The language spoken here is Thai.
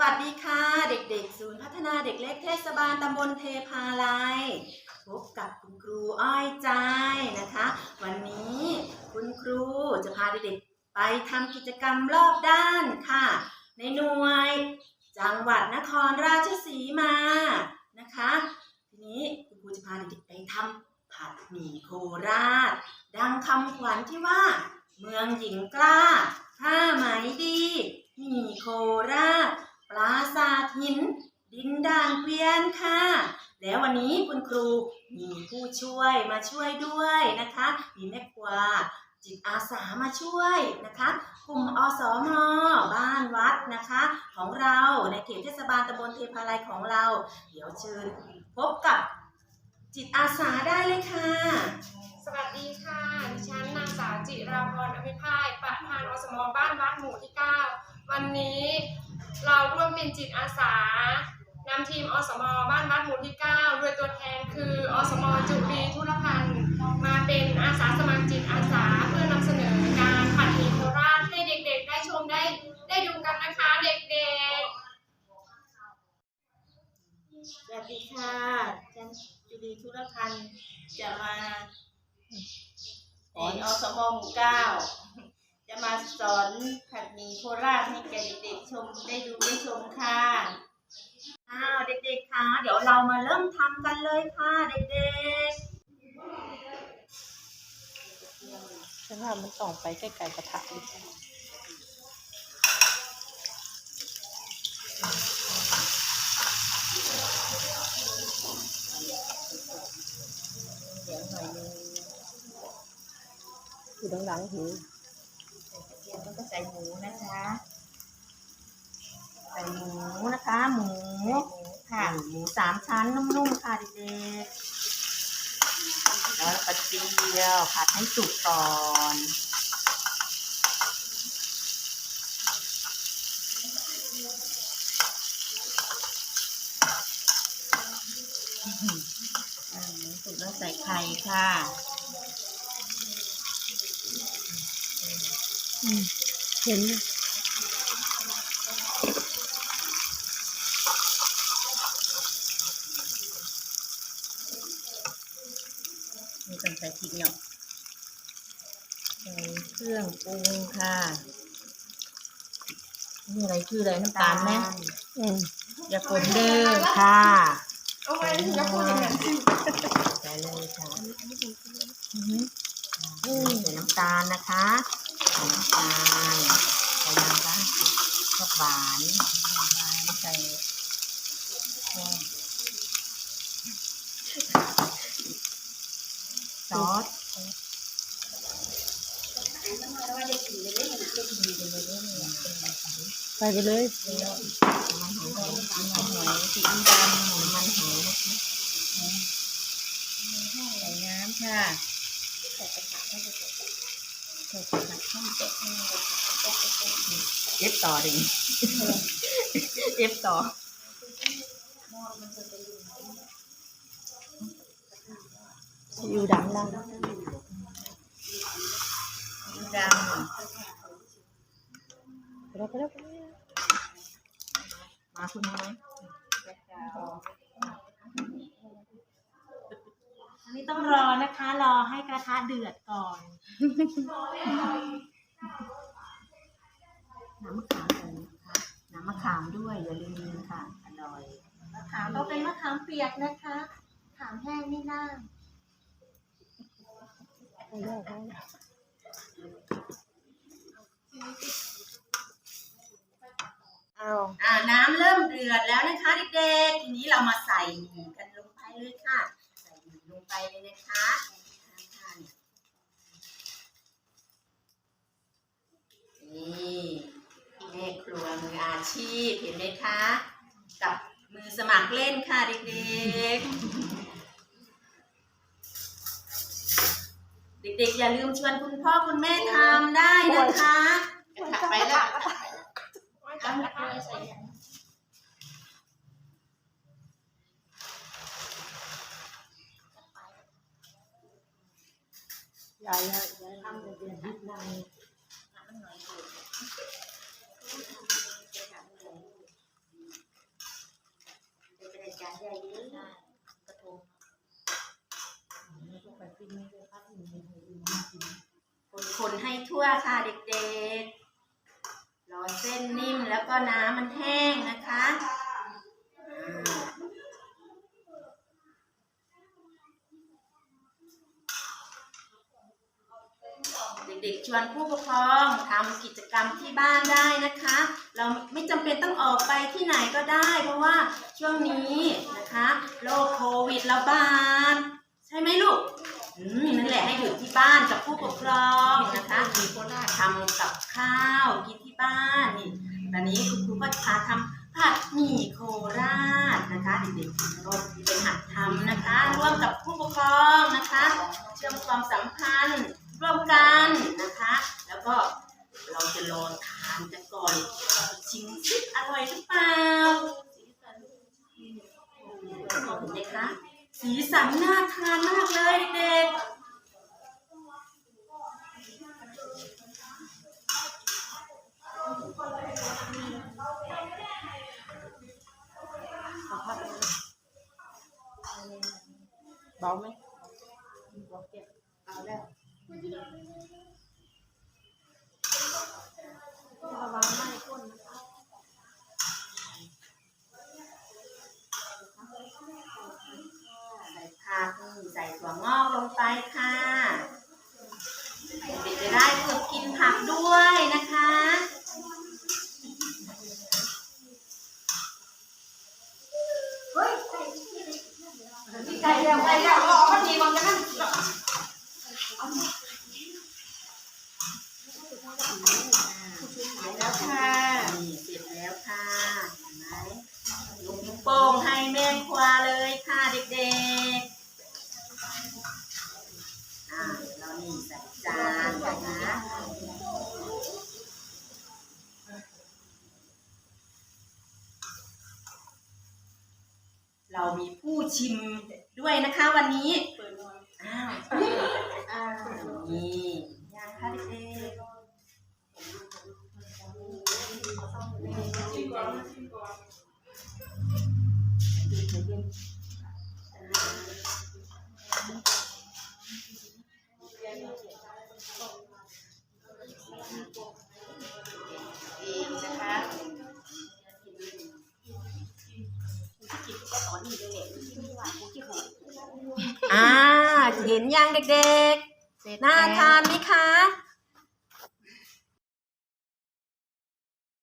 วัสดีค่ะ เด็กๆ ศูนย์พัฒนาเด็กเล็กเทศบาลตำบลเทพาลัยพบกับคุณครูอ้อยใจนะคะ วันนี้คุณครูจะพาเด็กๆไปทำกิจกรรมรอบด้านค่ะ ในหน่วย จังหวัดนครราชสีมานะคะ ทีนี้คุณครูจะพาเด็กๆไปทำผัดหมี่โคราช ดังคำขวัญที่ว่า เมืองหญิงกล้าผ้าไหมดีหมี่โคราช หิน ดินด่านเกวียนค่ะ แล้ววันนี้คุณครูมีผู้ช่วยมาช่วยด้วยนะคะ มีแม่ครัวจิตอาสามาช่วยนะคะกลุ่มอสมบ้านวัดนะคะ ของเราในเขตเทศบาลตำบลเทพาลัยของเรา เดี๋ยวเชิญพบกับจิตอาสาได้เลยค่ะ สวัสดีค่ะ ดิฉันนางสาวจิราพรอภิพายประธานอสมบ้านวัดหมู่ที่ 9 วันนี้ นจิตอาสานำทีมอสมบ้านวัดหมู่ที่9โดยตัวแทนคืออสมจุรีธุรพันธ์มาเป็นอาสาสมัครจิตอาสาเพื่อนำเสนอการผัดหมี่โคราชให้เด็กๆ ได้ชมได้ได้ดูกันนะคะเด็กๆ สวัสดีค่ะฉันจุลีธุรพันธ์จะมาสอนอสมหมู่เก้า จะมาสอนผัดหมี่โคราชให้แก่เด็กๆชมได้ดูได้ชมค่ะอ้าวเด็กๆคะเดี๋ยวเรามาเริ่มทำกันเลยค่ะเด็กฉันว่ามันส่องไปใกล้ๆกระทะดิเดี๋ยวหน่อยนึงอยู่ด้านหลังหูกระเทียมแล้วก็ใส่ หมูนะคะ ใส่หมูนะคะ หมูค่ะหมูสามชั้นนุ่มๆค่ะเด็กๆแล้วกระเทียมผัดให้สุกก่อนสุกแล้วใส่ไข่ค่ะ เห็นไหมมีต้องใส่พริกเนาะใส่เครื่องปรุงค่ะนี่อะไรคืออะไรน้ำตาลไหมอืมอย่าฝนเด้อค่ะเอาไว้อย่าพูดอย่างนั้นสิใส่เลยค่ะอือหือใส่น้ำตาลนะคะ ใส่น้ำตาลใส่น้ำตาลชอบหวานหวานใส่ซอสใส่ไปเลยมันหอยมันหอยสีดำหอยมันหอยนะคะใส่น้ำค่ะใส่กระถางให้ด็กใส่กระถาง เด็กเอฟต่อดิเอฟต่ออยู่ดังล่างดำแล้วก็แล้วมาคุณไหม อั นนี้ต้องรอนะคะ รอให้กระทะเดือดก่อนน้ำมะขามใส่นะคะน้ำมะขามด้วยอย่าลืมค่ะอร่อยมะขามต้องเป็นมะขามเปียกนะคะขามแห้งไม่น่าเอาแล้วเอาแล้วเอาๆอ่าน้ำเริ่มเดือดแล้วนะคะเด็กๆทีนี้เรามาใส่หมี่กันลงไปเลยค่ะใส่หมี่ ลงไปเลยนะคะค่ะนี่แม่ครัวมืออาชีพเห็นไหมคะ กับมือสมัครเล่นค่ะเด็กๆ เด็กๆ อย่าลืมชวนคุณพ่อคุณแม่ทำได้นะคะ ถักไปแล้ว ยายยายทำเดืนหนางคนให้ทั่วค่ะเด็กๆ รอเส้นนิ่มแล้วก็น้ำมันแห้งนะคะ เด็กๆชวนผู้ปกครองทำกิจกรรมที่บ้านได้นะคะ เราไม่จำเป็นต้องออกไปที่ไหนก็ได้ เพราะว่าช่วงนี้นะคะโรคโควิดระบาดใช่ไหมลูกอืมนั่นแหละให้อยู่ที่บ้านกับผู้ปกครองนะคะมีโคราชทำกับข้าวกินที่บ้านนี่ตอนนี้คุณครูก็พาทำผัดหมี่โคราชนะคะเด็กๆก็เป็นหัดทำนะคะ ร่วมกับผู้ปกครองนะคะ เชื่อมความสัมพันธ์ ร่วมกันนะคะ แล้วก็เราจะลองทานกันก่อนชิมซิอร่อยหรือเปล่าเห็นไหมคะสีสันน่าทานมากเลยเด็กเบาไหมเอาแล้ว ระวังไหม้ก้นนะคะใส่ผักใส่ถั่วงอกลงไปค่ะ เด็กๆจะได้ฝึกกินผักด้วยนะคะ ไก่แล้วไก่แล้วรอมันดีมันจะนั่น แล้วค่ะ นี่เสร็จแล้วค่ะเห็นไหมยกนิ้วโป้งให้แม่ครัวเลยค่ะเด็กๆอ่าเรานี่ใส่จานนะคะ เรามีผู้ชิมด้วยนะคะวันนี้อ้าวอ่านี่ยางค่ะเด็กๆ อ่า เห็นยังเด็กๆ น่าทานไหมคะ